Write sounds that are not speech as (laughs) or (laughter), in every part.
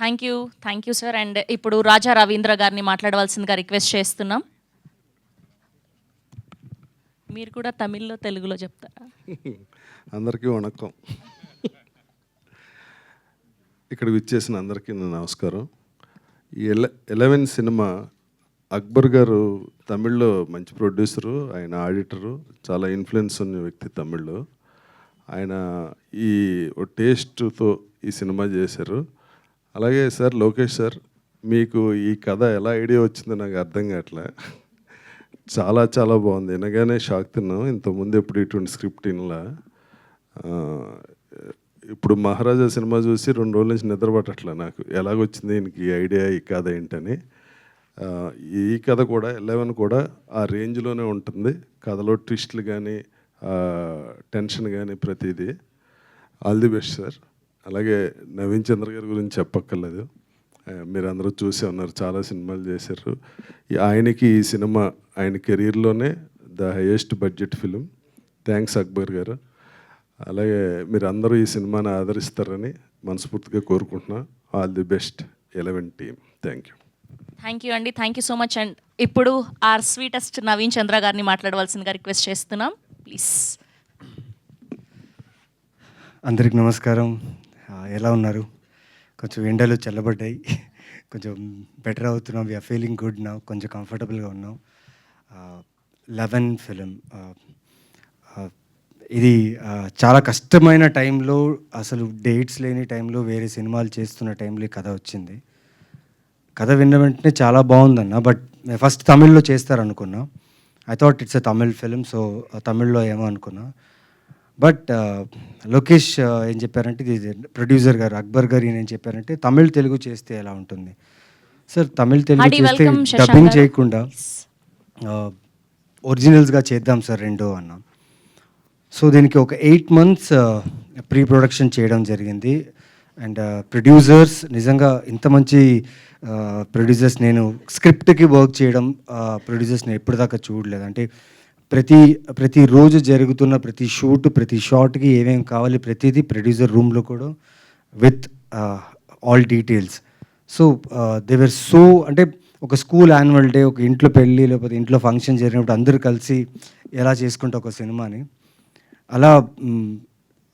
Thank you thank you sir and ఇప్పుడు రాజా రవీంద్ర గారిని మాట్లాడవలసిందిగా రిక్వెస్ట్ చేస్తున్నాం. మీరు కూడా తమిళ్ళో తెలుగులో చెప్తారా? (laughs) అందరికీ వణకం. ఇక్కడ విచ్చేసిన అందరికీ నా నమస్కారం. ఈ ఎల ఎలెవెన్ సినిమా అక్బర్ గారు తమిళ్ళో మంచి ప్రొడ్యూసరు ఆయన ఆడిటరు చాలా ఇన్ఫ్లుయెన్స్ ఉన్న వ్యక్తి తమిళ్ళో. ఆయన ఈ టేస్ట్తో ఈ సినిమా చేశారు. అలాగే సార్ లోకేష్ సార్ మీకు ఈ కథ ఎలా ఐడియా వచ్చిందో నాకు అర్థం కావట్లే. చాలా చాలా బాగుంది. వినగానే షాక్ తిన్నాం. ఇంతకుముందు ఎప్పుడు ఇటువంటి స్క్రిప్ట్ ఇన్లా ఇప్పుడు మహారాజా సినిమా చూసి రెండు రోజుల నుంచి నిద్ర పట్టట్లే నాకు. ఎలాగొచ్చింది ఈయనకి ఈ ఐడియా ఈ కథ ఏంటని. ఈ కథ కూడా ఎలెవెన్ కూడా ఆ రేంజ్లోనే ఉంటుంది. కథలో ట్విస్ట్లు కానీ టెన్షన్ కానీ ప్రతిదీ. All the best sir. అలాగే నవీన్ చంద్ర గారి గురించి చెప్పక్కర్లేదు. మీరు అందరూ చూసే ఉన్నారు చాలా సినిమాలు చేశారు. ఆయనకి ఈ సినిమా ఆయన కెరీర్లోనే the highest budget film. Thanks Akbar garu. అలాగే మీరు అందరూ ఈ సినిమాని ఆదరిస్తారని మనస్ఫూర్తిగా కోరుకుంటున్నా. All the best eleven team. Thank you. Thank you అండి thank you so much. And ఇప్పుడు ఆర్ స్వీటెస్ట్ నవీన్ చంద్ర గారిని మాట్లాడవలసిందిగా రిక్వెస్ట్ చేస్తున్నాం. ప్లీజ్. అందరికి నమస్కారం. ఎలా ఉన్నారు? కొంచెం ఎండలు చల్లబడ్డాయి. కొంచెం బెటర్ అవుతున్నాం. వీఆర్ ఫీలింగ్ గుడ్ నా కొంచెం కంఫర్టబుల్గా ఉన్నాం. లెవెన్ ఫిలిం ఇది చాలా కష్టమైన టైంలో అసలు డేట్స్ లేని టైంలో వేరే సినిమాలు చేస్తున్న టైంలో ఈ కథ వచ్చింది. కథ విన్న వెంటనే చాలా బాగుందన్న బట్ ఫస్ట్ తమిళ్ళో చేస్తారనుకున్నా. I thought it's a Tamil film so తమిళ్ళో ఏమో అనుకున్నా. బట్ లోకేష్ ఏం చెప్పారంటే ఇది ప్రొడ్యూసర్ గారు అక్బర్ గారు ఏం చెప్పారంటే తమిళ్ తెలుగు చేస్తే ఎలా ఉంటుంది? సార్ తమిళ్ తెలుగు చేస్తే డబ్బింగ్. చేయకుండా ఒరిజినల్స్గా చేద్దాం సార్ రెండు అన్నాం. సో దీనికి ఒక ఎయిట్ మంత్స్ ప్రీ ప్రొడక్షన్ చేయడం జరిగింది. అండ్ ప్రొడ్యూసర్స్ నిజంగా ఇంత మంచి ప్రొడ్యూసర్స్ నేను స్క్రిప్ట్కి వర్క్ చేయడం ప్రొడ్యూసర్స్ నేను ఎప్పటిదాకా చూడలేదు. అంటే ప్రతి ప్రతి రోజు జరుగుతున్న ప్రతి షూట్ ప్రతి షాట్కి ఏమేమి కావాలి ప్రతిదీ ప్రొడ్యూసర్ రూమ్లో కూడా విత్ ఆల్ డీటెయిల్స్ సో దేవర్ సో అంటే ఒక స్కూల్ యాన్యువల్ డే ఒక ఇంట్లో పెళ్ళి లేకపోతే ఇంట్లో ఫంక్షన్ జరిగినప్పుడు అందరూ కలిసి ఎలా చేసుకుంటే ఒక సినిమాని. అలా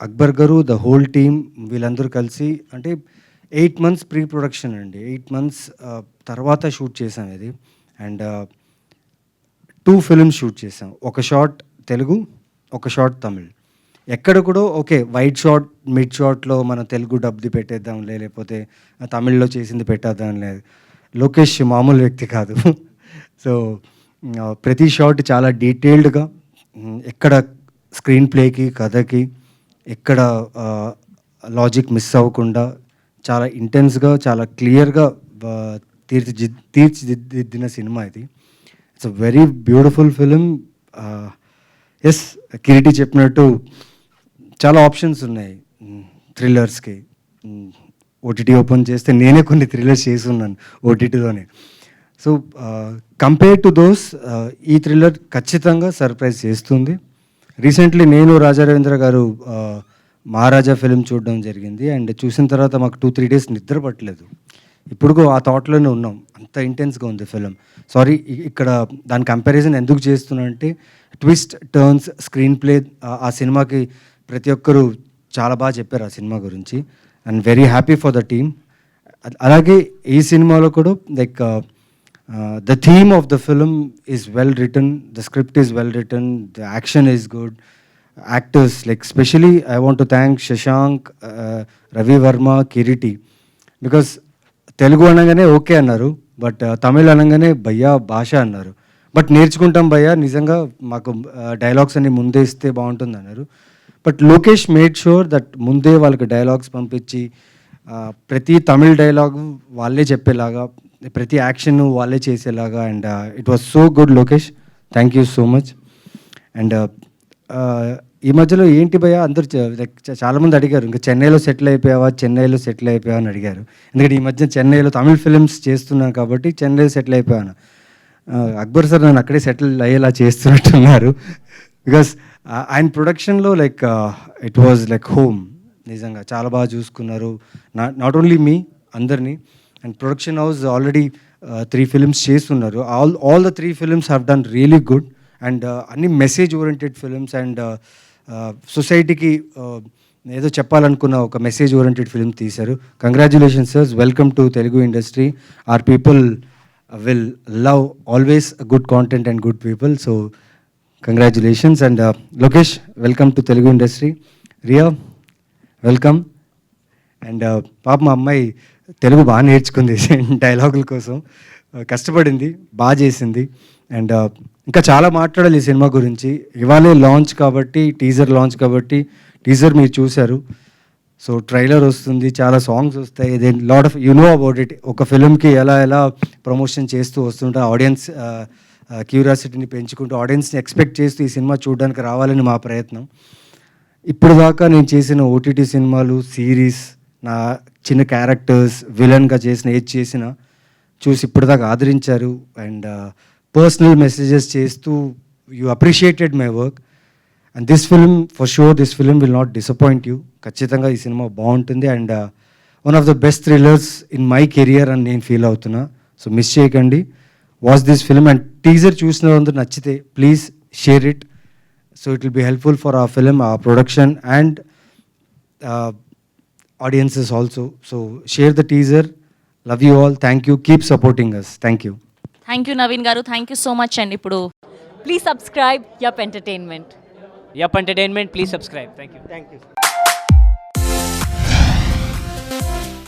Akbar garu the whole team వీళ్ళందరూ కలిసి అంటే ఎయిట్ మంత్స్ ప్రీ ప్రొడక్షన్ అండి ఎయిట్ మంత్స్ తర్వాత షూట్ చేసాం ఇది. అండ్ టూ ఫిల్మ్స్ షూట్ చేసాం ఒక షాట్ తెలుగు ఒక షాట్ తమిళ్. ఎక్కడ కూడా ఓకే వైట్ షార్ట్ మిడ్ షాట్లో మన తెలుగు డబ్ది పెట్టేద్దాం లేకపోతే తమిళ్ళో చేసింది పెట్టేద్దాం లేదు లోకేష్ మామూలు వ్యక్తి కాదు. (laughs) సో ప్రతి షాట్ చాలా డీటెయిల్డ్గా ఎక్కడ స్క్రీన్ ప్లేకి కథకి ఎక్కడ లాజిక్ మిస్ అవ్వకుండా చాలా ఇంటెన్స్గా చాలా క్లియర్గా తీర్చి తీర్చిదిద్దిన సినిమా ఇది. It's a very beautiful film as Kireeti చెప్పినట్టు చాలా ఆప్షన్స్ ఉన్నాయి. థ్రిల్లర్స్కి ఓటీటీ ఓపెన్ చేస్తే నేనే కొన్ని థ్రిల్లర్స్ చేసి ఉన్నాను ఓటీటీలోనే సో కంపేర్ టు దోస్ ఈ థ్రిల్లర్ ఖచ్చితంగా సర్ప్రైజ్ చేస్తుంది. రీసెంట్లీ నేను రాజా రవీంద్ర గారు uh, మహారాజా ఫిలిం చూడడం జరిగింది. అండ్ చూసిన తర్వాత మాకు టూ త్రీ డేస్ నిద్ర పట్టలేదు. ఇప్పుడు ఆ థాట్లోనే ఉన్నాం. అంత ఇంటెన్స్గా ఉంది ఫిలిం సారీ ఇక్కడ దాని కంపారిజన్ ఎందుకు చేస్తున్నా అంటే ట్విస్ట్ టర్న్స్ స్క్రీన్ ప్లే ఆ సినిమాకి ప్రతి ఒక్కరూ చాలా బాగా చెప్పారు ఆ సినిమా గురించి. And very happy for the team అలాగే ఈ సినిమాలో కూడా like the theme of the film is well written the script is well written the action is good actors like specially I want to thank Shashank Ravi Varma Kireeti because Telugu అనగానే okay అన్నారు but Tamil అనగానే భయ్యా భాష అన్నారు. But నేర్చుకుంటాం భయ్యా నిజంగా మాకు డైలాగ్స్ అన్ని ముందే ఇస్తే బాగుంటుంది అన్నారు. But Lokesh made sure that ముందే వాళ్ళకి డైలాగ్స్ పంపించి ప్రతి తమిళ్ డైలాగ్ వాళ్ళే చెప్పేలాగా ప్రతి యాక్షన్ వాళ్ళే చేసేలాగా and it was so good Lokesh. Thank you so much and ఈ మధ్యలో ఏంటి భయ అందరు లైక్ చాలా మంది అడిగారు ఇంకా చెన్నైలో సెటిల్ అయిపోయావా? చెన్నైలో సెటిల్ అయిపోయావా? అని అడిగారు. ఎందుకంటే ఈ మధ్య చెన్నైలో తమిళ్ ఫిలిమ్స్ చేస్తున్నాను కాబట్టి చెన్నైలో సెటిల్ అయిపోయాను. అక్బర్ సార్ నన్ను అక్కడే సెటిల్ అయ్యేలా చేస్తున్నట్టున్నారు. బికాస్ ఆయన ప్రొడక్షన్లో like it was like home. నిజంగా చాలా బాగా చూసుకున్నారు. నాట్ ఓన్లీ మీ అందరినీ. And production house already three films చేస్తున్నారు. All all the three films have done really good. And అన్ని మెసేజ్ ఓరియంటెడ్ ఫిలిమ్స్ అండ్ సొసైటీకి ఏదో చెప్పాలనుకున్న ఒక మెసేజ్ ఓరియంటెడ్ ఫిల్మ్ తీశారు. Congratulations sir welcome to Telugu industry our people will love always good content and good people so congratulations and Lokesh welcome to Telugu industry Riya welcome and పాప మా అమ్మాయి తెలుగు బాగా నేర్చుకుంది (laughs) డైలాగుల కోసం. Uh, కష్టపడింది బాగా చేసింది. అండ్ ఇంకా చాలా మాట్లాడాలి ఈ సినిమా గురించి. ఇవాళే లాంచ్ కాబట్టి టీజర్ లాంచ్ కాబట్టి టీజర్ మీరు చూశారు. సో ట్రైలర్ వస్తుంది చాలా సాంగ్స్ వస్తాయి. Then lot of you know about it ఒక ఫిలింకి ఎలా ఎలా ప్రమోషన్ చేస్తూ వస్తుంటే ఆడియన్స్ క్యూరియాసిటీని పెంచుకుంటూ ఆడియన్స్ని ఎక్స్పెక్ట్ చేస్తూ ఈ సినిమా చూడడానికి రావాలని మా ప్రయత్నం. ఇప్పుడు దాకా నేను చేసిన ఓటీటీ సినిమాలు సిరీస్ నా చిన్న క్యారెక్టర్స్ విలన్గా చేసిన ఏది చేసినా చూసి ఇప్పుడు దాకా ఆదరించారు. అండ్ పర్సనల్ మెసేజెస్ చేస్తూ you appreciated my work and this film for sure this film will not disappoint you ఖచ్చితంగా ఈ సినిమా బాగుంటుంది and one of the best thrillers in my career అని నేను ఫీల్ అవుతున్నా సో మిస్ చేయకండి watch this film and teaser చూసిన అందరూ నచ్చితే please share it so it will be helpful for ఆ ఫిలిం ఆ production and audiences also. So share the teaser. Love you all. Thank you. Keep supporting us. Thank you. Thank you Naveen garu thank you so much అండి ఇప్పుడు Please subscribe Yup Entertainment. Yup Entertainment, please subscribe. Thank you. Thank you.